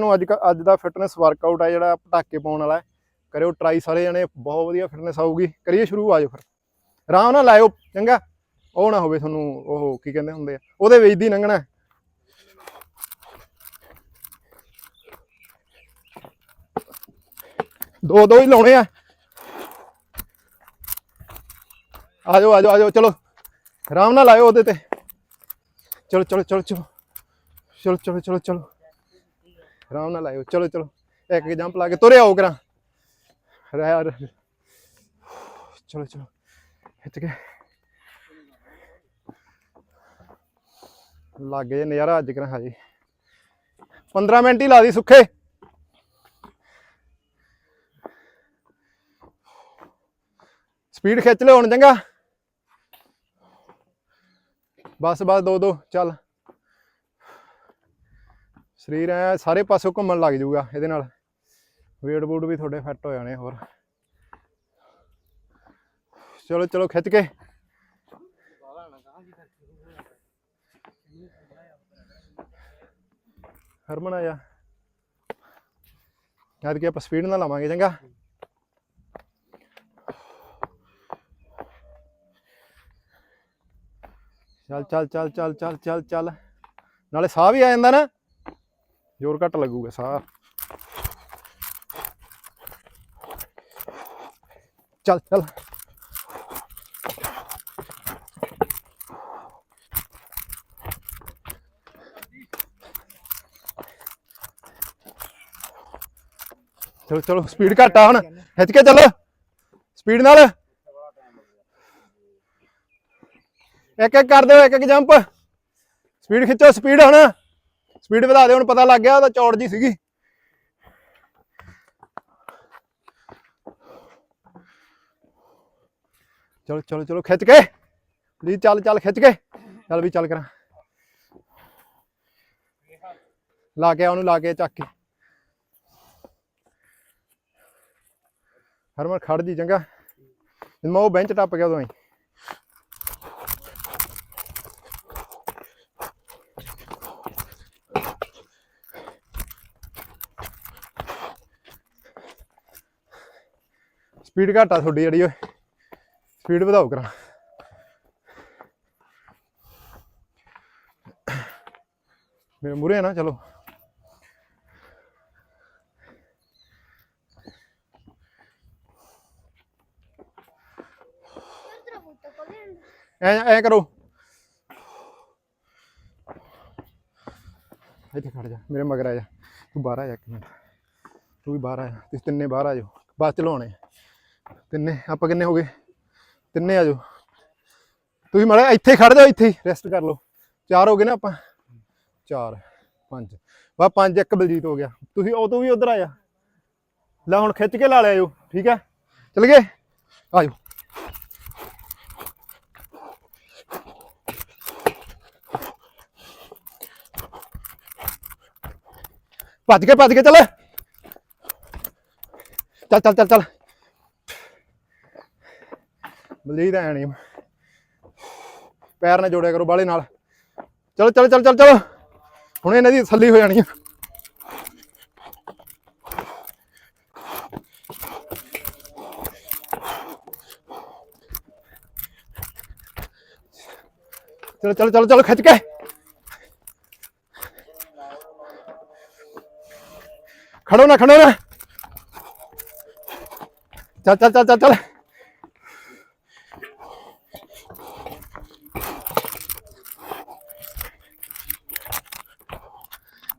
ਨੂੰ ਅੱਜ ਕ- ਅੱਜ ਦਾ ਫਿਟਨੈਸ ਵਰਕਆਊਟ ਹੈ ਜਿਹੜਾ ਪਟਾਕੇ ਪਾਉਣ ਵਾਲਾ ਕਰਿਓ ਟਰਾਈ ਸਾਰੇ ਜਣੇ, ਬਹੁਤ ਵਧੀਆ ਫਿਟਨੈਸ ਆਊਗੀ। ਕਰੀਏ ਸ਼ੁਰੂ ਆਜੋ ਫਿਰ। ਆਰਾਮ ਨਾਲ ਲਾਇਓ, ਚੰਗਾ? ਉਹ ਨਾ ਹੋਵੇ ਤੁਹਾਨੂੰ ਉਹ ਕੀ ਕਹਿੰਦੇ ਹੁੰਦੇ ਆ, ਉਹਦੇ ਵਿੱਚ ਦੀ ਲੰਘਣਾ ਦੋ ਦੋ ਹੀ ਲਾਉਣੇ ਆ। ਆਜੋ ਆਜੋ ਆਜੋ ਚਲੋ। ਆਰਾਮ ਨਾਲ ਲਾਇਓ ਉਹਦੇ ਤੇ। ਚਲੋ ਚਲੋ ਚਲੋ ਚਲੋ। ਚਲੋ ਚਲੋ ਚਲੋ ਚਲੋ। ਆਰਾਮ ਨਾਲ ਲਾਇਓ ਚਲੋ ਚਲੋ। ਇੱਕ ਜੰਪ ਲਾ ਕੇ ਤੁਰੇ ਆਓ ਕਰਾਂ। ਯਾਰ। ਚਲੋ ਚਲੋ। ਇੱਥੇ ਕੇ ਲੱਗੇ ਜੇ ਨਜ਼ਾਰਾ ਅੱਜ ਕਰਾਂ ਹਾਜੀ 15 ਮਿੰਟ ਹੀ ਲਾ ਦੀ ਸੁੱਖੇ। ਸਪੀਡ ਖਿੱਚ ਲਿਓ ਹੁਣ, ਚੰਗਾ। ਬਸ ਬਸ, ਦੋ ਦੋ। ਚੱਲ। ਸਰੀਰ ਐ, ਸਾਰੇ ਪਾਸੇ ਘੁੰਮਣ ਲੱਗ ਜਾਊਗਾ ਇਹਦੇ ਨਾਲ। ਵੇਟ ਬੂਟ ਵੀ ਤੁਹਾਡੇ ਫਿੱਟ ਹੋ ਜਾਣੇ ਹੋਰ। ਚਲੋ ਚਲੋ, ਖਿੱਚ ਕੇ। ਹਰਮਨ ਆ ਜਾ। ਯਾਦ ਕਿ ਆਪਾਂ ਸਪੀਡ ਨਾਲ ਲਾਵਾਂਗੇ, ਚੰਗਾ। ਚੱਲ ਚੱਲ ਚੱਲ ਚੱਲ ਚੱਲ ਚੱਲ ਚੱਲ। ਨਾਲੇ ਸਾਹ ਵੀ ਆ ਜਾਂਦਾ ਨਾ। ਜ਼ੋਰ ਘੱਟ ਲੱਗੂਗਾ ਸਾਹ ਚੱਲ ਚੱਲ ਚਲੋ ਚਲੋ ਸਪੀਡ ਘੱਟ ਆ ਹੁਣ ਖਿੱਚ ਕੇ ਚੱਲ ਸਪੀਡ ਨਾਲ ਇੱਕ ਇੱਕ ਕਰ ਦਿਓ ਇੱਕ ਇੱਕ ਜੰਪ ਸਪੀਡ ਖਿੱਚੋ ਸਪੀਡ ਹੁਣ ਸਪੀਡ ਵਧਾ ਦਿਓ ਹੁਣ ਪਤਾ ਲੱਗ ਗਿਆ ਉਹਦਾ ਚੌੜ ਜੀ ਸੀਗੀ। ਚਲੋ ਚਲੋ ਚਲੋ, ਖਿੱਚ ਕੇ। ਪਲੀਜ਼ ਚੱਲ ਚੱਲ, ਖਿੱਚ ਕੇ। ਚੱਲ ਵੀ ਚੱਲ ਕਰਾਂ। ਲਾ ਕੇ ਉਹਨੂੰ ਲਾ ਕੇ ਚੱਕ ਕੇ। ਹਰਮਨ ਖੜ ਜੀ, ਚੰਗਾ। ਮੈਂ ਉਹ ਬੈਂਚ ਟੱਪ ਗਿਆ ਉਦੋਂ ਹੀ। ਸਪੀਡ ਘੱਟ ਆ ਤੁਹਾਡੀ ਜਿਹੜੀ ਓਏ। ਸਪੀਡ ਵਧਾਓ ਕਰਾਂ। ਮੇਰੇ ਮੂਰੇ ਨਾ, ਚਲੋ। ਐ ਐ ਕਰੋ। ਇੱਥੇ ਖੜ ਜਾ, ਮੇਰੇ ਮਗਰ ਆ ਜਾ। ਤੂੰ ਬਾਹਰ ਆ ਜਾ ਇੱਕ ਮਿੰਟ। ਤੂੰ ਵੀ ਬਾਹਰ ਆ ਜਾ। ਤੁਸੀਂ ਤਿੰਨੇ ਬਾਹਰ ਆ ਜਾਓ। ਬਸ ਚਲਾਉਣੇ ਤਿੰਨੇ, ਆਪਾਂ ਕਿੰਨੇ ਹੋ ਗਏ? ਤਿੰਨੇ ਆ ਜਾਓ। ਤੁਸੀਂ ਮਾੜਾ ਜਿਹਾ ਇੱਥੇ ਖੜ ਜਾਓ, ਇੱਥੇ ਰੈਸਟ ਕਰ ਲਓ। ਚਾਰ ਹੋ ਗਏ ਨਾ ਆਪਾਂ? ਚਾਰ, ਪੰਜ। ਵਾ ਪੰਜ, ਇੱਕ ਬਲਜੀਤ ਹੋ ਗਿਆ। ਤੁਸੀਂ ਉਹ ਤੋਂ ਵੀ ਉਧਰ ਆ ਜਾ ਲੈ ਹੁਣ ਖਿੱਚ ਕੇ ਲਾ ਲਿਆ ਜੋ, ਠੀਕ ਹੈ? ਚਲ ਗਏ? ਆ ਜਾਓ। ਭੱਜ ਕੇ ਭੱਜ ਕੇ ਚੱਲ। ਚੱਲ ਚੱਲ ਚੱਲ ਚੱਲ। ਬਲਜੀਤ ਐ ਨਹੀਂ ਪੈਰ ਨਾਲ ਜੋੜਿਆ ਕਰੋ ਬਾਲੇ ਨਾਲ। ਚਲੋ ਚਲੋ, ਚਲ ਚਲ, ਚਲੋ। ਹੁਣ ਇਹਨਾਂ ਦੀ ਥੱਲੀ ਹੋ ਜਾਣੀ ਆ। ਚਲੋ ਚਲੋ, ਚਲ, ਚਲੋ, ਖਿੱਚ ਕੇ। ਖੜੋ ਨਾ ਖੜੋ ਨਾ। ਚੱਲ ਚੱਲ ਚੱਲ ਚੱਲ।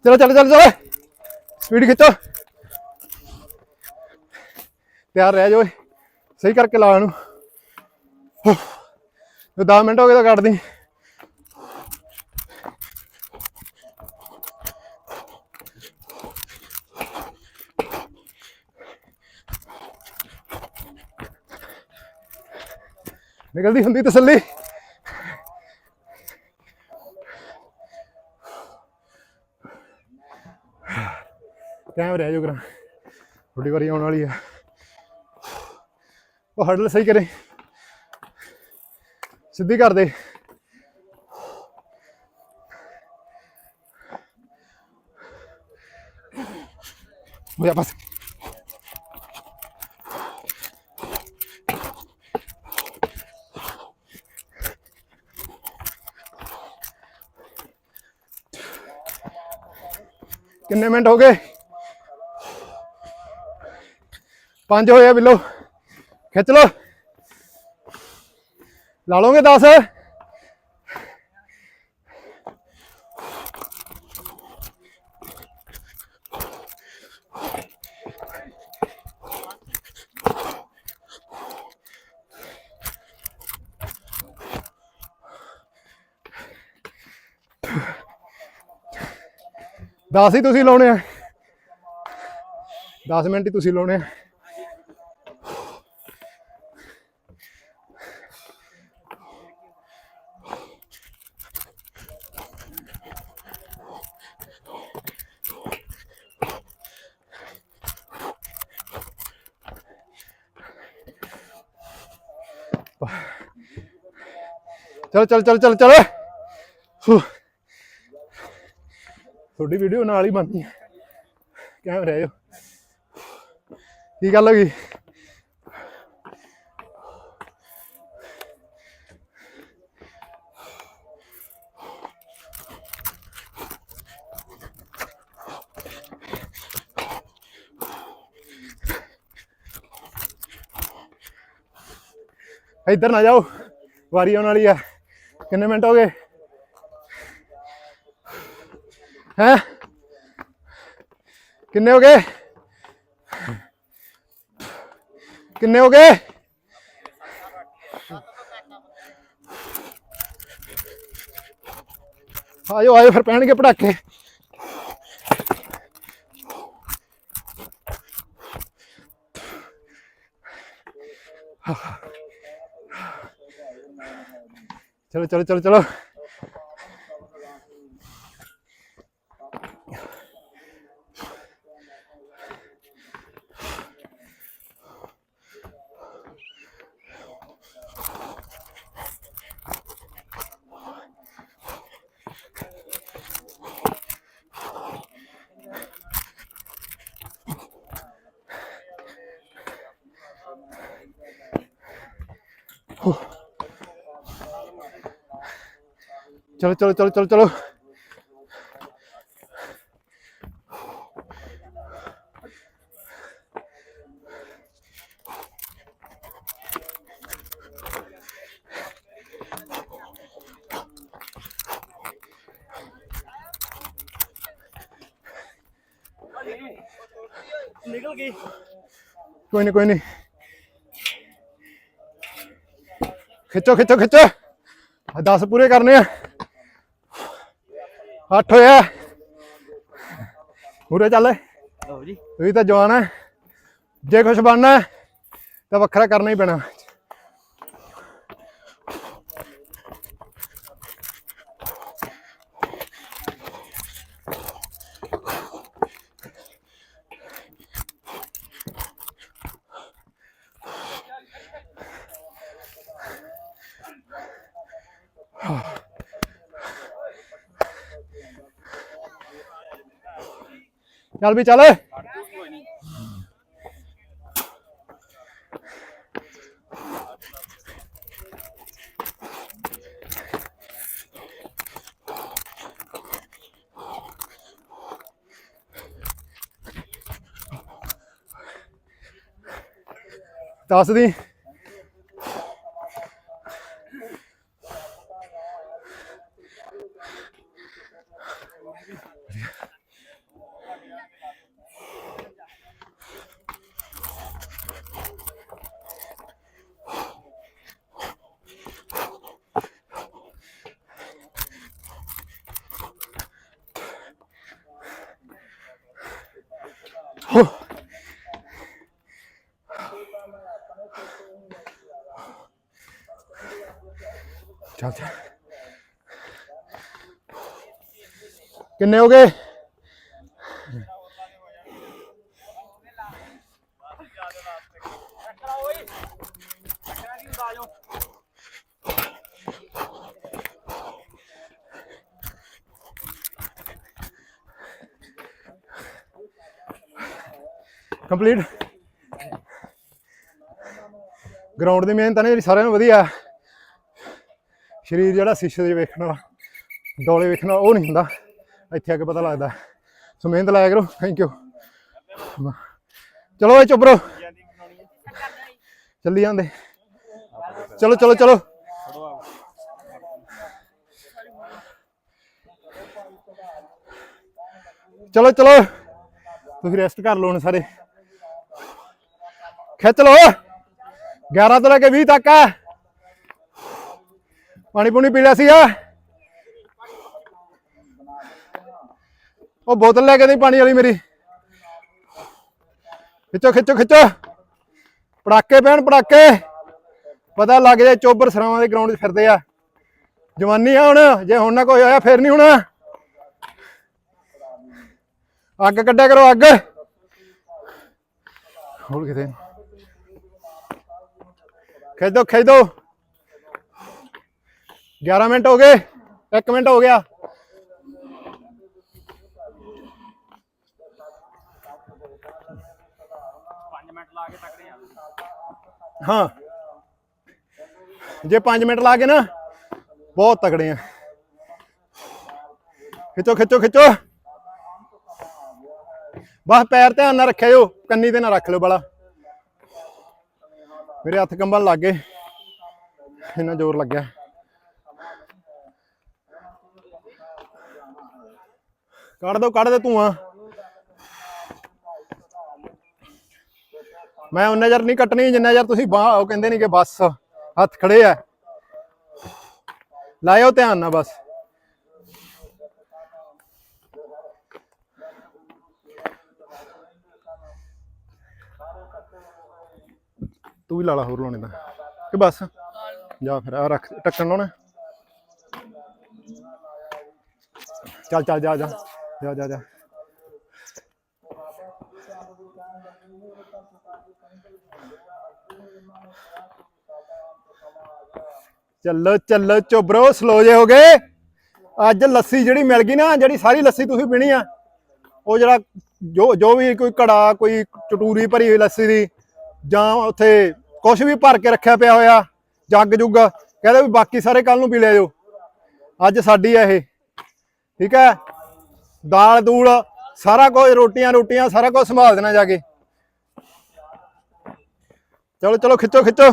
ਚਲੋ ਚਲੋ ਚਲੋ ਚਲੋ। ਸਪੀਡ ਖਿੱਚੋ। ਤਿਆਰ ਰਹਿ ਜਾਓ ਸਹੀ ਕਰਕੇ ਲਾ ਇਹਨੂੰ। 10 ਮਿੰਟ ਹੋ ਗਏ ਤਾਂ ਕੱਢ ਦੀ। ਨਿਕਲਦੀ ਹੁੰਦੀ ਤਸੱਲੀ ਟਾਈਮ ਰਹਿ ਜਾਓ ਕਰਾਂ ਥੋੜੀ ਵਾਰੀ ਆਉਣ ਵਾਲੀ ਆ। ਉਹ ਹਰਡਲ ਸਹੀ ਕਰੇ। ਸਿੱਧੀ ਕਰ ਦੇ। ਹੋ ਜਾ ਬਸ। ਕਿੰਨੇ ਮਿੰਟ ਹੋ ਗਏ? ਪੰਜ ਹੋਏ ਆ ਬਿੱਲੋ। ਖਿੱਚ ਲੋ ਲਾ ਲੋਗੇ 10 10 ਹੀ ਤੁਸੀਂ ਲਾਉਣੇ ਆ। 10 ਮਿੰਟ ਹੀ ਤੁਸੀਂ ਲਾਉਣੇ ਆ। ਚਲ ਚਲ ਚਲ, ਚੱਲ ਚੱਲ। ਤੁਹਾਡੀ ਵੀਡੀਓ ਨਾਲ ਹੀ ਬਣਨੀ ਹੈ ਕਿਵੇਂ ਰਹੇ ਹੋ? ਕੀ ਗੱਲ ਹੋ ਗਈ? ਇੱਧਰ ਨਾ ਜਾਓ। ਵਾਰੀ ਆਉਣ ਵਾਲੀ ਆ। किन्ने मिनट हो गए? हैं? किन्ने हो गए? किन्ने हो गए? आयो आयो फिर पहन के पटाखे। চলো চলো চলো চলো Huh. ਚਲੋ ਚਲੋ ਚਲੋ ਚਲੋ ਚਲੋ। ਨਿਕਲ ਗਈ। ਕੋਈ ਨਹੀਂ ਕੋਈ ਨਹੀਂ ਖਿੱਚੋ ਖਿੱਚੋ ਖਿੱਚੋ। 10 ਪੂਰੇ ਕਰਨੇ ਆ। 8 ਹੋਇਆ। ਪੂਰੇ ਚੱਲ। ਲਓ ਜੀ। ਤੁਸੀਂ ਤਾਂ ਜਵਾਨ ਹੈ ਜੇ ਕੁਛ ਬਣਨਾ ਹੈ, ਤਾਂ ਵੱਖਰਾ ਕਰਨਾ ਹੀ ਪੈਣਾ। ਚੱਲ ਵੀ ਚੱਲ ਦੱਸ ਦੀ ਚੱਲ। ਚੱਲ ਕਿੰਨੇ ਹੋ ਗਏ? ਕੰਪਲੀਟ। ਗਰਾਊਂਡ ਦੀ ਮਿਹਨਤ ਨੇ ਜਿਹੜੀ ਸਾਰਿਆਂ ਨੂੰ ਵਧੀਆ। ਸਰੀਰ ਜਿਹੜਾ ਸ਼ੀਸ਼ੇ ਦੇ ਵੇਖਣ ਵਾਲਾ, ਡੋਲੇ ਵੇਖਣ ਵਾਲਾ, ਉਹ ਨਹੀਂ ਹੁੰਦਾ। ਇੱਥੇ ਆ ਕੇ ਪਤਾ ਲੱਗਦਾ। ਸੋ ਮਿਹਨਤ ਲਾਇਆ ਕਰੋ। ਥੈਂਕ ਯੂ ਚਲੋ ਇਹ ਚੁੱਪ ਰਹੋ। ਚੱਲੀ ਜਾਂਦੇ। ਚਲੋ ਚਲੋ ਚਲੋ। ਚਲੋ ਚਲੋ। ਤੁਸੀਂ ਰੈਸਟ ਕਰ ਲਓ ਹੁਣ ਸਾਰੇ। ਖਿੱਚ ਲਓ। 11 ਤੋਂ ਲੈ ਕੇ 20 ਤੱਕ ਆ ਪਾਣੀ ਪੂਣੀ ਪੀ ਲਿਆ ਸੀ ਉਹ ਬੋਤਲ ਲੈ ਕੇ ਦੇ ਪਾਣੀ ਵਾਲੀ ਮੇਰੀ। ਖਿੱਚੋ ਖਿੱਚੋ ਖਿੱਚੋ। ਪੜਾਕੇ ਪੈਣ ਪੜਾਕੇ। ਪਤਾ ਲੱਗ ਜਾਏ ਚੋਬਰ ਸਰਾਵਾਂ ਦੇ ਗਰਾਊਂਡ 'ਚ ਫਿਰਦੇ ਆ। ਜਵਾਨੀ ਆ ਹੁਣ, ਜੇ ਹੁਣ ਨਾ ਕੋਈ ਹੋਇਆ ਫੇਰ ਨਹੀਂ ਹੋਣਾ। ਅੱਗ ਕੱਢਿਆ ਕਰੋ ਅੱਗ। ਹੋਰ ਕਿਤੇ। ਖਿੱਚ ਦੋ ਖਿੱਚ ਦੋ 11 ਮਿੰਟ ਹੋ ਗਏ 1 ਮਿੰਟ ਹੋ ਗਿਆ। ਹਾਂ। ਜੇ 5 ਮਿੰਟ ਲਾ ਕੇ ਨਾ, ਬਹੁਤ ਤਕੜੇ ਆ। ਖਿੱਚੋ ਖਿੱਚੋ ਖਿੱਚੋ। ਬਸ ਪੈਰ ਧਿਆਨ ਨਾਲ ਰੱਖਿਓ ਕੰਨੀ ਤੇ ਨਾ ਰੱਖ ਲਿਓ ਬੜਾ। ਮੇਰੇ ਹੱਥ ਕੰਬਣ ਲੱਗ ਗਏ। ਇੰਨਾ ਜ਼ੋਰ ਲੱਗਿਆ। ਕੱਢ ਦੋ, ਕੱਢ ਦੇ ਧੂਆਂ। ਮੈਂ ਉਹਨੇ ਜਰ ਨਹੀਂ ਕੱਟਣੀ, ਜਿੰਨਾ ਜਰ ਤੁਸੀਂ ਬਾਹ, ਉਹ ਕਹਿੰਦੇ ਨਹੀਂ ਕਿ ਬਸ, ਹੱਥ ਖੜੇ ਆ ਲਾਇਓ ਧਿਆਨ ਨਾਲ ਬਸ। ਤੂੰ ਵੀ ਲਾ ਲਾ, ਹੋਰ ਲਾਉਣੇ ਦਾ ਕਿ ਬਸ? ਜਾ ਫਿਰ ਆ ਰੱਖ ਟੱਕਣ ਲਾਉਣਾ। ਚੱਲ ਚੱਲ, ਜਾ ਜਾ। ਜਾ ਜਾ ਜਾ। ਚੱਲੋ ਚੱਲੋ ਚੁਬਰੋ ਸਲੋ ਜੇ ਹੋ ਗਏ। ਅੱਜ ਲੱਸੀ ਜਿਹੜੀ ਮਿਲ ਗਈ ਨਾ, ਜਿਹੜੀ ਸਾਰੀ ਲੱਸੀ ਤੁਸੀਂ ਪੀਣੀ ਆ, ਉਹ ਜਿਹੜਾ ਜੋ ਜੋ ਵੀ ਕੋਈ ਘੜਾ ਕੋਈ ਚਟੂਰੀ ਭਰੀ ਹੋਈ ਲੱਸੀ ਦੀ, ਜਾਂ ਉੱਥੇ ਕੁਝ ਵੀ ਭਰ ਕੇ ਰੱਖਿਆ ਪਿਆ ਹੋਇਆ, ਜੱਗ ਜੁੱਗ, ਕਹਿੰਦੇ ਵੀ ਬਾਕੀ ਸਾਰੇ ਕੱਲ ਨੂੰ ਪੀ ਲਿਆ ਜੋ ਅੱਜ ਸਾਡੀ ਆ ਇਹ। ਠੀਕ ਹੈ? ਦਾਲ ਦੂਲ, ਸਾਰਾ ਕੁਝ ਰੋਟੀਆਂ ਰੋਟੀਆਂ, ਸਾਰਾ ਕੁਝ ਸੰਭਾਲ ਦੇਣਾ ਜਾ ਕੇ। ਚਲੋ ਚਲੋ, ਖਿੱਚੋ ਖਿੱਚੋ।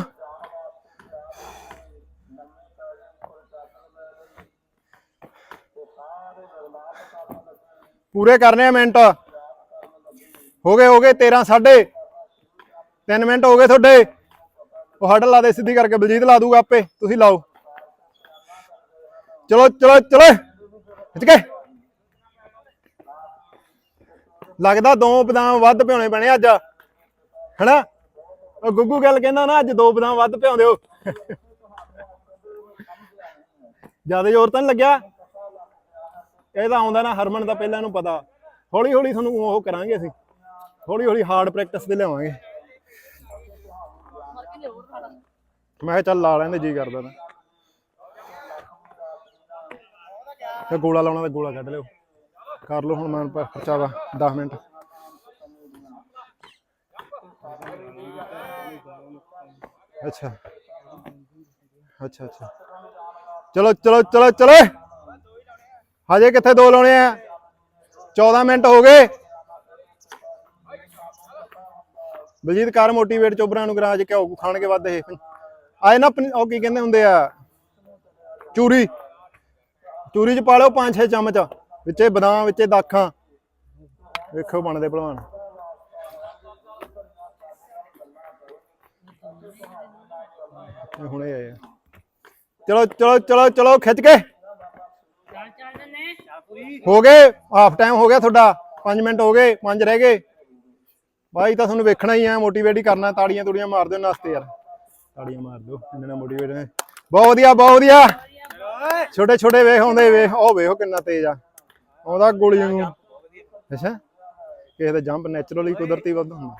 ਪੂਰੇ ਕਰਨੇ ਆ ਮਿੰਟ। ਹੋ ਗਏ ਹੋ ਗਏ 13 ਸਾਢੇ 3 ਮਿੰਟ ਹੋ ਗਏ ਤੁਹਾਡੇ। ਉਹ ਹੱਡ ਲਾ ਦੇ, ਸਿੱਧੀ ਕਰਕੇ ਬਲਜੀਤ ਲਾ ਦੂਗਾ ਆਪੇ, ਤੁਸੀਂ ਲਾਓ। ਚਲੋ ਚਲੋ ਚਲੋ। ਖਿੱਚ ਕੇ। ਲੱਗਦਾ ਦੋ ਬਦਾਮ ਵੱਧ ਪਿਉਣੇ ਪੈਣੇ ਅੱਜ। ਹਨਾ? ਉਹ ਗੁੱਗੂ ਗੱਲ ਕਹਿੰਦਾ ਨਾ, ਅੱਜ ਦੋ ਬਦਾਮ ਵੱਧ ਪਿਆਉਂਦੇ ਹੋ। ਜ਼ਿਆਦਾ ਜ਼ੋਰ ਤਾਂ ਨਹੀਂ ਲੱਗਿਆ? ਇਹ ਤਾਂ ਆਉਂਦਾ ਨਾ ਹਰਮਨ ਦਾ ਪਹਿਲਾਂ ਨੂੰ ਪਤਾ। ਹੌਲੀ ਹੌਲੀ ਤੁਹਾਨੂੰ ਉਹ ਕਰਾਂਗੇ ਅਸੀਂ। ਹੌਲੀ ਹੌਲੀ ਹਾਰਡ ਪ੍ਰੈਕਟਿਸ ਤੇ ਲਿਆਵਾਂਗੇ। ਮੈਂ ਕਿਹਾ ਚੱਲ ਲਾ ਲੈਂਦੇ, ਜੀ ਕਰਦਾ ਤਾਂ। ਤੇ ਗੋਲਾ ਲਾਉਣਾ ਤਾਂ ਗੋਲਾ ਕੱਢ ਲਿਓ। ਕਰ ਲਓ ਹੁਣ ਮੈਂ ਪਰਚਾਵਾ 10 ਮਿੰਟ। ਅੱਛਾ। ਅੱਛਾ ਅੱਛਾ। ਚਲੋ ਚਲੋ ਚਲੋ ਚਲੋ। ਹਜੇ ਕਿੱਥੇ ਦੋ ਲਾਉਣੇ ਆ? 14 ਮਿੰਟ ਹੋ ਗਏ। ਬਲਜੀਤ ਕਰ ਮੋਟੀਵੇਟ ਚੋਬਰਾਂ ਨੂੰ ਕਰਾ ਜੇ ਘਿਓ ਖਾਣ ਕੇ ਵੱਧ ਇਹ। ਆਏ ਨਾ ਉਹ ਕੀ ਕਹਿੰਦੇ ਹੁੰਦੇ ਆ? ਚੂਰੀ। ਚੂਰੀ ਚ ਪਾ ਲਓ 5-6 ਚਮਚ। ਵਿੱਚੇ ਬਦਾਮ ਵਿੱਚੇ ਦਾਖਾਂ। ਵੇਖੋ ਬਣਦੇ ਭਲਵਾਨ। ਇਹ ਹੁਣੇ ਆਏ ਆ। ਚਲੋ ਚਲੋ ਚਲੋ ਚਲੋ ਖਿੱਚ ਕੇ। ਹੋ ਗਏ ਹਾਫ ਟਾਈਮ ਹੋ ਗਿਆ ਤੁਹਾਡਾ। 5 ਮਿੰਟ ਹੋ ਗਏ 5 ਰਹਿ ਗਏ। ਬਾਈ ਤਾਂ ਤੁਹਾਨੂੰ ਵੇਖਣਾ ਹੀ ਆ ਮੋਟੀਵੇਟ ਹੀ ਕਰਨਾ ਤਾੜੀਆਂ ਤੂੜੀਆਂ ਮਾਰ ਦਿਓ ਨਾਸਤੇ ਯਾਰ। ਤਾੜੀਆਂ ਮਾਰ ਦਿਓ ਇਹਨਾਂ ਨਾਲ ਮੋਟੀਵੇਟ ਬਹੁਤ ਵਧੀਆ ਬਹੁਤ ਵਧੀਆ। ਛੋਟੇ ਛੋਟੇ ਵੇਖ ਆਉਂਦੇ ਵੇਖ ਉਹ ਵੇਖੋ ਕਿੰਨਾ ਤੇਜ਼ ਆ। ਆਉਂਦਾ ਗੋਲੀ ਵਾਂਗੂ ਅੱਛਾ। ਕਿਸੇ ਦਾ ਜੰਪ ਨੈਚੁਰਲੀ ਕੁਦਰਤੀ ਵੱਧ ਹੁੰਦਾ।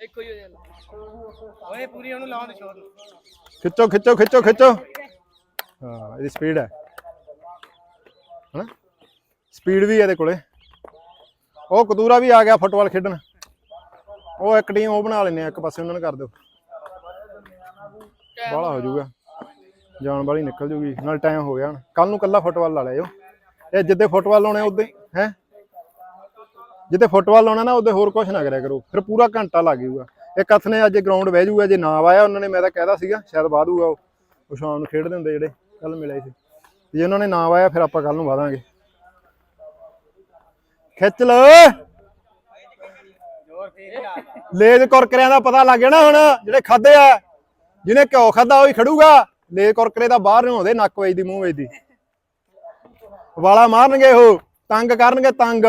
ਇੱਕੋ ਹੀ ਹੋ ਜਾਂਦਾ ਓਏ ਪੂਰੀ ਉਹਨੂੰ ਲਾਉਣ ਦੇ ਸ਼ੋਰ ਖਿੱਚੋ ਖਿੱਚੋ ਖਿੱਚੋ ਖਿੱਚੋ। ਹਾਂ ਇਹਦੀ ਸਪੀਡ ਹੈ। ਹਨਾ? ਸਪੀਡ ਵੀ ਹੈ ਇਹਦੇ ਕੋਲੇ। ਉਹ ਕਤੂਰਾ ਵੀ ਆ ਗਿਆ ਫੁੱਟਬਾਲ ਖੇਡਣ। ਉਹ ਇੱਕ ਟੀਮ ਉਹ ਬਣਾ ਲੈਨੇ ਆ ਇੱਕ ਪਾਸੇ ਉਹਨਾਂ ਨੂੰ ਕਰ ਦਿਓ। ਬਾਹਲਾ ਹੋ ਜਾਊਗਾ। ਜਾਣ ਵਾਲੀ ਨਿਕਲ ਜੂਗੀ, ਨਾਲ ਟਾਈਮ ਹੋ ਗਿਆ ਕੱਲ ਨੂੰ ਕੱਲਾ ਫੁੱਟਬਾਲ ਲਾ ਲਿਓ ਇਹ ਜਿੱਦੇ ਫੁੱਟਬਾਲ ਲਾਉਣੇ ਉਹਦੇ ਹੈ? ਜਿੱਦੇ ਫੁੱਟਬਾਲ ਲਾਉਣਾ ਨਾ ਉਹਦੇ ਹੋਰ ਕੁਝ ਨਾ ਕਰਿਆ ਕਰੋ। ਫਿਰ ਪੂਰਾ ਘੰਟਾ ਲੱਗ ਜਾਊਗਾ ਇਹ ਹੱਥ ਨੇ ਅੱਜ ਗਰਾਊਂਡ ਬਹਿ ਜਾਊਗਾ ਜੇ ਨਾ ਵਾਇਆ, ਉਹਨਾਂ ਨੇ ਮੈਂ ਤਾਂ ਕਹਿਦਾ ਸੀਗਾ, ਸ਼ਾਇਦ ਵਾਹ ਦੂਗਾ ਉਹ। ਸ਼ਾਮ ਨੂੰ ਖੇਡਦੇ ਹੁੰਦੇ ਜਿਹੜੇ ਕੱਲ ਮਿਲੇ ਸੀ। ਜੇ ਉਹਨਾਂ ਨੇ ਨਾ ਆਇਆ ਫਿਰ ਆਪਾਂ ਕੱਲ ਨੂੰ ਵਾਦਾਂਗੇ ਖਿੱਚ ਲੋ। ਲੇਜ ਕੁਰਕਰਿਆਂ ਦਾ ਪਤਾ ਲੱਗ ਗਿਆ ਨਾ ਹੁਣ, ਜਿਹੜੇ ਖਾਦੇ ਆ। ਜਿਹਨੇ ਘਿਓ ਖਾਦਾ, ਉਹ ਹੀ ਖੜੂਗਾ। ਲੇਜ ਕੁਰਕਰੇ ਦਾ ਬਾਹਰ ਨੂੰ ਹੁੰਦੇ ਨੱਕ ਵੇਚਦੀ ਮੂੰਹ ਵੇਚਦੀ। ਵਾਲਾ ਮਾਰਨਗੇ ਉਹ ਤੰਗ ਕਰਨਗੇ ਤੰਗ।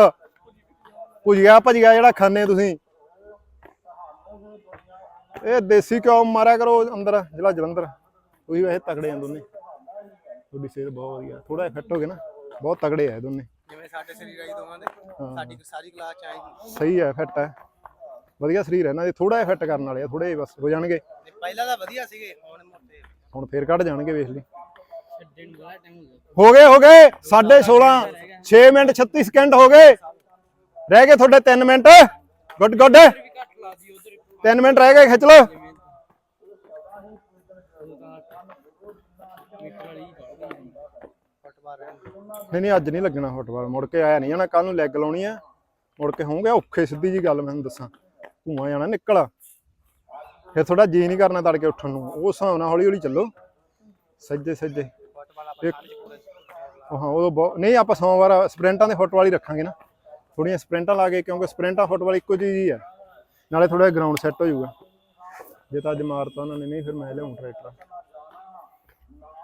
ਭੁਜਿਆ ਭਜਿਆ ਜਿਹੜਾ ਖਾਣੇ ਤੁਸੀਂ। ਇਹ ਦੇਸੀ ਘਿਓ ਮਾਰਿਆ ਕਰੋ ਅੰਦਰ ਜ਼ਿਲ੍ਹਾ ਜਲੰਧਰ। ਤੁਸੀਂ ਵੈਸੇ ਤਗੜੇ ਆ ਦੋਨੇ। ਤੁਹਾਡੀ ਸਿਹਤ ਬਹੁਤ ਵਧੀਆ। ਥੋੜਾ ਫਿੱਟ ਹੋ ਗਏ ਨਾ ਬਹੁਤ ਤਗੜੇ ਆ ਇਹ ਦੋਨੇ। ਜਿਵੇਂ ਸਾਡੇ ਸਰੀਰ ਆਈ ਦੋਵਾਂ ਦੇ ਸਾਡੀ ਸਾਰੀ ਕਲਾਸ ਚ ਆਈ ਸੀ। ਸਹੀ ਹੈ ਫਿੱਟ ਹੈ ਵਧੀਆ ਸਰੀਰ ਹੈ ਇਹਨਾਂ ਦੇ ਥੋੜਾ ਜਿਹਾ ਫਿੱਟ ਕਰਨ ਵਾਲੇ ਆ ਥੋੜੇ ਬਸ ਹੋ ਜਾਣਗੇ। ਪਹਿਲਾਂ ਤਾਂ ਵਧੀਆ ਸੀਗੇ ਹੁਣ ਮੋਟੇ ਹੁਣ ਫੇਰ ਕੱਢ ਜਾਣਗੇ ਵੇਖ ਲਈ। ਹੋ ਗਏ ਹੋ ਗਏ। 16.5 6 ਮਿੰਟ 36 ਸਕਿੰਟ ਹੋ ਗਏ। ਰਹਿ ਗਏ ਤੁਹਾਡੇ 3 ਮਿੰਟ। Good good. ਵੀ ਘੱਟ ਲਾ ਦੀ ਉਧਰ 3 ਮਿੰਟ ਰਹਿ ਗਏ ਖਿੱਚ ਲਓ। ਨਹੀਂ ਨਹੀਂ ਅੱਜ ਨਹੀਂ ਲੱਗਣਾ ਫੁੱਟਬਾਲ ਮੁੜ ਕੇ ਆਇਆ ਨਹੀਂ ਜਾਣਾ ਕੱਲ ਨੂੰ ਲੈਗ ਲਾਉਣੀ ਆ। ਮੁੜ ਕੇ ਹੋਊਗਾ ਔਖੇ ਸਿੱਧੀ ਜੀ ਗੱਲ ਮੈਂ ਤੁਹਾਨੂੰ ਦੱਸਾਂ। ਧੂਆਂ ਜਾਣਾ ਨਿਕਲ ਫਿਰ ਥੋੜਾ ਜੀ ਨਹੀਂ ਕਰਨਾ ਤੜਕੇ ਉੱਠਣ ਨੂੰ। ਉਸ ਹਿਸਾਬ ਨਾਲ ਹੌਲੀ ਹੌਲੀ ਚੱਲੋ। ਸੱਜੇ ਸੱਜੇ। ਉਹ ਹਾਂ ਉਹ ਬਹੁਤ ਨਹੀਂ, ਆਪਾਂ ਸੋਮਵਾਰ ਸਪ੍ਰਿੰਟਾਂ ਦੇ ਫੁੱਟ ਵਾਲੀ ਰੱਖਾਂਗੇ ਨਾ। ਥੋੜੀਆਂ ਸਪ੍ਰਿੰਟਾਂ ਲਾ ਕੇ, ਕਿਉਂਕਿ ਸਪ੍ਰਿੰਟਾਂ ਵਾਲੀ ਇੱਕੋ ਜਿਹੀ ਹੈ। ਆ ਨਾਲੇ ਥੋੜਾ ਗਰਾਊਂਡ ਸੈੱਟ ਹੋ ਜਾਊਗਾ। ਜੇ ਤਾਂ ਅੱਜ ਮਾਰਤਾ ਉਹਨਾਂ ਨੇ, ਨਹੀਂ ਫਿਰ ਮੈਂ ਲਿਆਉਂ ਟਰੈਕਟਰ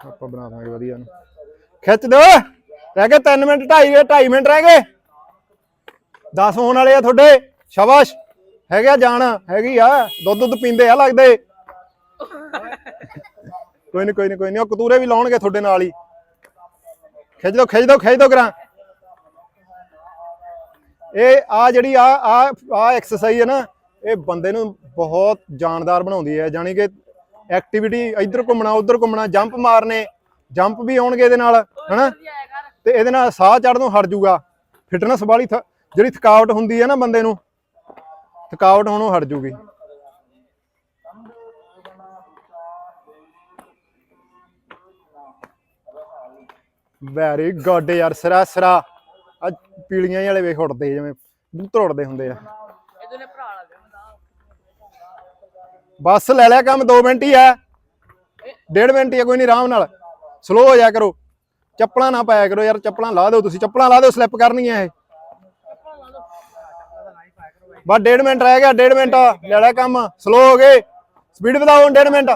ਆਪਾਂ ਬਣਾ ਦਾਂਗੇ ਵਧੀਆ ਨੂੰ। ਖਿੱਚ ਦਿਓ ਰਹਿ ਗਏ 3 ਮਿੰਟ 2.5 2.5 ਮਿੰਟ ਰਹਿ ਗਏ। 10 ਹੋਣ ਵਾਲੇ ਆ ਤੁਹਾਡੇ। ਸ਼ਾਬਾਸ਼। ਹੈਗੇ ਆ ਜਾਣ ਹੈਗੀ ਆ, ਦੁੱਧ ਦੁੱਧ ਪੀਂਦੇ ਆ ਲੱਗਦੇ। ਕੋਈ ਨਹੀਂ ਕੋਈ ਨਹੀਂ ਕੋਈ ਨਹੀਂ ਉਹ ਕਤੂਰੇ ਵੀ ਲਾਉਣਗੇ ਤੁਹਾਡੇ ਨਾਲ ਹੀ। ਖਿੱਚ ਦੋ ਖਿੱਚ ਦੋ ਖਿੱਚ ਦੋ ਕਰਾਂ। ਇਹ ਆ ਜਿਹੜੀ ਆ ਆ ਆ ਐਕਸਰਸਾਈਜ਼ ਹੈ ਨਾ, ਇਹ ਬੰਦੇ ਨੂੰ ਬਹੁਤ ਜਾਨਦਾਰ ਬਣਾਉਂਦੀ ਹੈ। ਜਾਨੀ ਕਿ ਐਕਟੀਵਿਟੀ ਇੱਧਰ ਘੁੰਮਣਾ, ਉੱਧਰ ਘੁੰਮਣਾ ਜੰਪ ਮਾਰਨੇ ਜੰਪ ਵੀ ਆਉਣਗੇ ਇਹਦੇ ਨਾਲ, ਹਨਾ? ਤੇ ਇਹਦੇ ਨਾਲ ਸਾਹ ਚੜ੍ਹਨੋਂ ਹਟ ਜਾਊਗਾ ਫਿਟਨੈਸ ਵਾਲੀ ਥ- ਜਿਹੜੀ ਥਕਾਵਟ ਹੁੰਦੀ ਹੈ ਨਾ ਬੰਦੇ ਨੂੰ ਥਕਾਵਟ ਹੋਣੋਂ ਹਟ ਜੂਗੀ। ਵੈਰੀ ਗੁੱਡ ਯਾਰ ਸਰਾ ਸਰਾ। ਆ ਪੀਲੀਆਂ ਜਿਹੇ ਵਾਲੇ ਵੇਖ ਉੱਡਦੇ ਜਿਵੇਂ ਉੱਡਦੇ ਹੁੰਦੇ ਆ। ਬਸ ਲੈ ਲਿਆ ਕੰਮ 2 ਮਿੰਟ ਹੀ ਆ। ਡੇਢ ਮਿੰਟ ਹੀ ਆ ਕੋਈ ਨਹੀਂ ਆਰਾਮ ਨਾਲ। ਸਲੋ ਹੋ ਜਾ ਕਰੋ। ਚੱਪਲਾਂ ਨਾ ਪਾਇਆ ਕਰੋ ਯਾਰ ਚੱਪਲਾਂ ਲਾ ਦਿਓ ਤੁਸੀਂ ਚੱਪਲਾਂ ਲਾ ਦਿਓ ਸਲਿੱਪ ਕਰਨੀਆਂ ਇਹ। ਬਸ ਡੇਢ ਮਿੰਟ ਰਹਿ ਗਿਆ ਡੇਢ ਮਿੰਟ ਲੈ ਲਿਆ ਕੰਮ। ਸਲੋ ਹੋ ਗਏ। ਸਪੀਡ ਵਧਾਓ ਡੇਢ ਮਿੰਟ।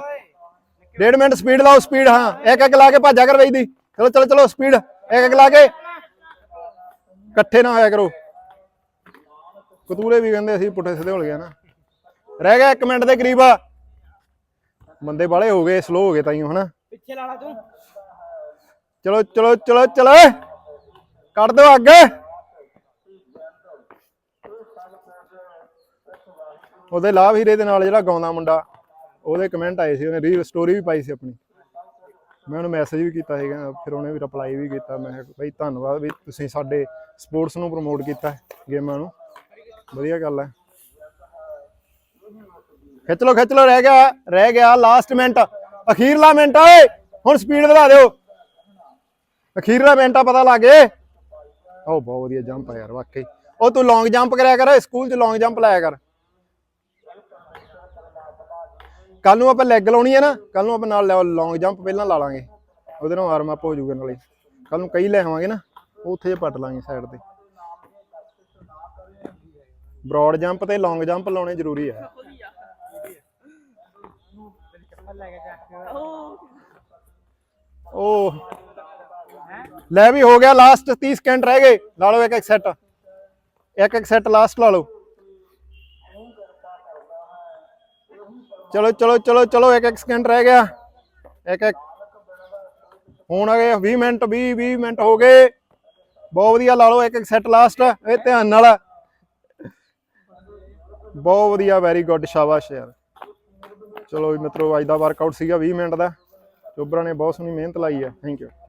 ਡੇਢ ਮਿੰਟ ਸਪੀਡ ਲਾਓ ਸਪੀਡ ਹਾਂ। ਇੱਕ ਇੱਕ ਲਾ ਕੇ ਭਾਜਾ ਕਰ ਵੇਚਦੀ ਚਲੋ ਚਲੋ ਚਲੋ ਸਪੀਡ ਇੱਕ ਇੱਕ ਲਾ ਕੇ। ਇਕੱਠੇ ਨਾ ਹੋਇਆ ਕਰੋ। ਕਤੂਰੇ ਵੀ ਕਹਿੰਦੇ ਅਸੀਂ ਪੁੱਠੇ ਸਿੱਧੇ ਹੋ ਗਏ ਨਾ। ਰਹਿ ਗਿਆ 1 ਮਿੰਟ ਦੇ ਕਰੀਬ। ਬੰਦੇ ਬਾਲੇ ਹੋ ਗਏ ਸਲੋ ਹੋ ਗਏ ਤਾਈਓ ਹਨਾ। ਪਿੱਛੇ ਲਾ ਲਾ ਤੂੰ। ਚਲੋ ਚਲੋ ਚਲੋ ਚਲੋ। ਕੱਢ ਦਿਓ ਅੱਗੇ। ਉਹਦੇ ਲਾਭ ਹੀਰੇ ਦੇ ਨਾਲ ਜਿਹੜਾ ਗਾਉਂਦਾ ਮੁੰਡਾ, ਉਹਦੇ ਕਮੈਂਟ ਆਏ ਸੀ, ਉਹਨੇ ਰੀਲ ਸਟੋਰੀ ਵੀ ਪਾਈ ਸੀ ਆਪਣੀ। ਮੈਂ ਉਹਨੂੰ ਮੈਸੇਜ ਵੀ ਕੀਤਾ ਸੀਗਾ, ਫਿਰ ਉਹਨੇ ਵੀ ਰਿਪਲਾਈ ਵੀ ਕੀਤਾ। ਮੈਂ ਕਿਹਾ, ਬਈ ਧੰਨਵਾਦ ਵੀ ਤੁਸੀਂ ਸਾਡੇ ਸਪੋਰਟਸ ਨੂੰ ਪ੍ਰਮੋਟ ਕੀਤਾ ਗੇਮਾਂ ਨੂੰ। ਵਧੀਆ ਗੱਲ ਹੈ। ਖਿੱਚ ਲੋ ਖਿੱਚ ਲੋ ਰਹਿ ਗਿਆ ਰਹਿ ਗਿਆ ਲਾਸਟ ਮਿੰਟ ਅਖੀਰਲਾ ਮਿੰਟ ਓਏ, ਹੁਣ ਸਪੀਡ ਵਧਾ ਦਿਓ। ਅਖੀਰਲਾ ਮਿੰਟ ਆ, ਪਤਾ ਲੱਗ ਗਏ। ਉਹ ਬਹੁਤ ਵਧੀਆ ਜੰਪ ਆ ਯਾਰ, ਵਾਕਈ। ਉਹ ਤੂੰ ਲੌਂਗ ਜੰਪ ਕਰਿਆ ਕਰ ਸਕੂਲ 'ਚ ਲੌਂਗ ਜੰਪ ਲਾਇਆ ਕਰ। ਕੱਲ ਨੂੰ ਆਪਾਂ ਲੈਗ ਲਾਉਣੀ ਹੈ ਨਾ ਕੱਲ ਨੂੰ ਆਪਾਂ ਨਾਲ ਲੌਂਗ ਜੰਪ ਪਹਿਲਾਂ ਲਾ ਲਾਂਗੇ। ਉਹਦੇ ਨਾਲ ਆਰਮ ਅਪ ਹੋ ਜਾਊਗਾ ਨਾਲੇ। ਕੱਲ ਨੂੰ ਕਈ ਲੈ ਆਵਾਂਗੇ ਨਾ, ਉਹ ਉੱਥੇ ਜੇ ਪੱਟ ਲਾਂਗੇ ਸਾਈਡ ਤੇ। ਬ੍ਰੌਡ ਜੰਪ ਤੇ ਲੌਂਗ ਜੰਪ ਲਾਉਣੇ ਜ਼ਰੂਰੀ ਹੈ ਲੈ ਉਹ ਲੈ ਵੀ ਹੋ ਗਿਆ ਲਾਸਟ 30 ਸਕਿੰਟ ਰਹਿ ਗਏ। ਲਾ ਲਓ ਇੱਕ ਇੱਕ ਸੈੱਟ ਇੱਕ ਇੱਕ ਸੈੱਟ ਲਾਸਟ ਲਾ ਲਓ। ਚਲੋ ਚਲੋ ਚਲੋ ਚਲੋ, ਇੱਕ ਇੱਕ ਸਕਿੰਟ ਰਹਿ ਗਿਆ। ਇੱਕ ਇੱਕ। ਹੁਣ ਆ ਗਏ 20 ਮਿੰਟ 20 20 ਮਿੰਟ ਹੋ ਗਏ। ਬਹੁਤ ਵਧੀਆ ਲਾ ਲਓ, ਇੱਕ ਇੱਕ ਸੈੱਟ ਲਾਸਟ ਇਹ ਧਿਆਨ ਨਾਲ। ਬਹੁਤ ਵਧੀਆ ਵੈਰੀ ਗੁੱਡ ਸ਼ਾਬਾਸ਼ ਯਾਰ। ਚਲੋ ਵੀ ਮਿੱਤਰੋ, ਅੱਜ ਦਾ ਵਰਕਆਊਟ ਸੀਗਾ 20 ਮਿੰਟ ਦਾ। ਚੋਬਰਾ ਨੇ ਬਹੁਤ ਸੋਹਣੀ ਮਿਹਨਤ ਲਾਈ ਹੈ ਥੈਂਕ ਯੂ